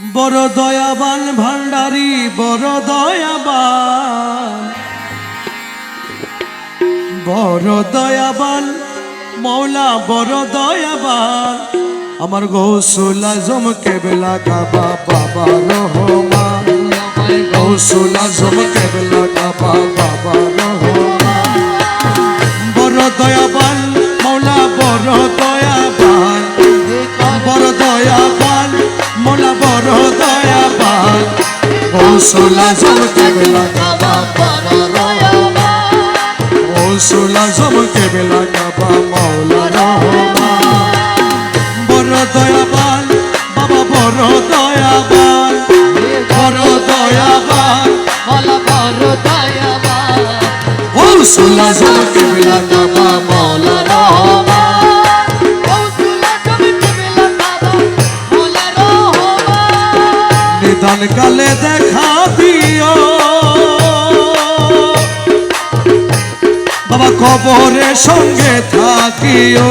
বড় দয়াবান ভান্ডারি, বড় দয়াবান। বড় দয়াবান মৌলা, বড় দয়াবান। আমার গৌসুল আজম কেবলা কাবা বাবা রহমান। গৌসুল আজম কেবলা কাবা বাবা রহমান। গৌসুল আজম কেবলা কাবা বাবা রহমান গৌসুল আজম কেবলা কাবা মৌলা রহমান বড় দয়াবান, বাবা বড় দয়াবান। বড় দয়াবান গৌসুল আজম কেবলা কাবা মৌলা নিদান কালে দেখা দিও। বাবা কবরের সঙ্গে থাকিও।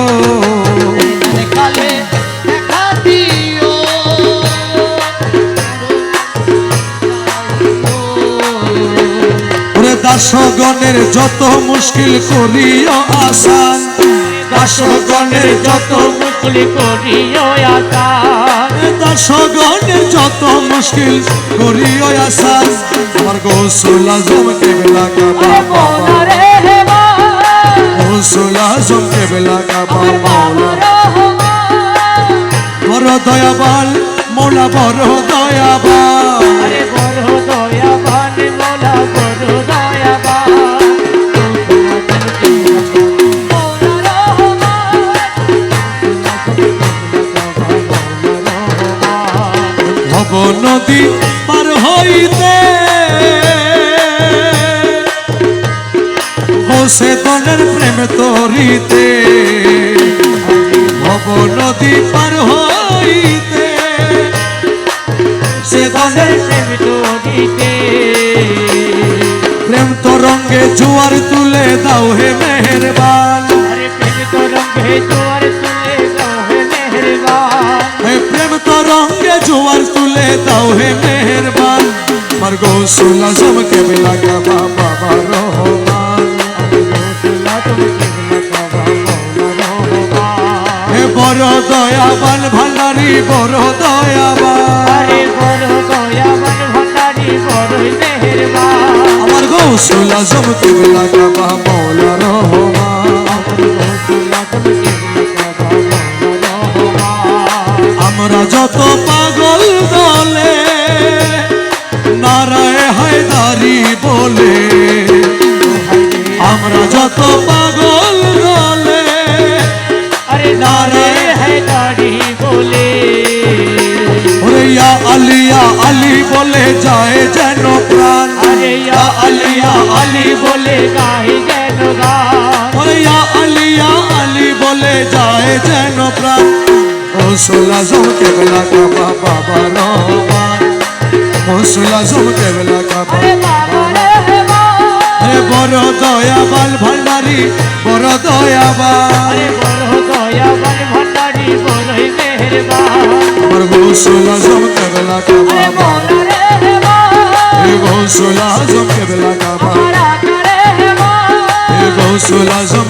ওরে দাসগণের যত মুশকিল করিও আসান দাসগণের যত দাসগণের যত মুশকিল করিও আসান আমার গৌসুল আজম কেবলা কাবা। গৌসুল আজম কেবলা কাবা। বড় দয়াবাল মৌলা বড় দয়াবাল নদী পার হইতে। হোসে তনের প্রেম তরিতে ভব নদী পার হইতে। সে তনের প্রেম তরঙ্গে জুয়ার তুলে দাও হে মেহেরবান। হে প্রেম তরঙ্গে জুয়ার তুলে দাও হে মেহেরবান। আমার গৌসুল আজম কেবলা কাবা বাবা রহমান। হে বড় দয়াবান ভান্ডারি বড় দয়াবান। আমার গৌসুল আজম কেবলা কাবা মৌলা রহমান। তোরা যত পাগল দলে নারায় হায়দারি বলে। আমরা যত পাগল দলে আরে নারায় হায়দারি বলে। আলিয়া আলি বলে যায় যেন প্রাণ। আরে আলিয়া আলি বলে গায়ে যেন গান আলিয়া আলি বলে যায় যেন প্রাণ। Musula zum kebla ka baba Rahman Musula zum kebla ka baba হে বড় দয়াবাল ভান্ডারি, বড় দয়াবাল বড় দয়াবাল ভান্ডারি বড়ই মেহেরবান বড় গোসলা জম কেবলা কা বাবা হে গোসলা জম কেবলা কা জম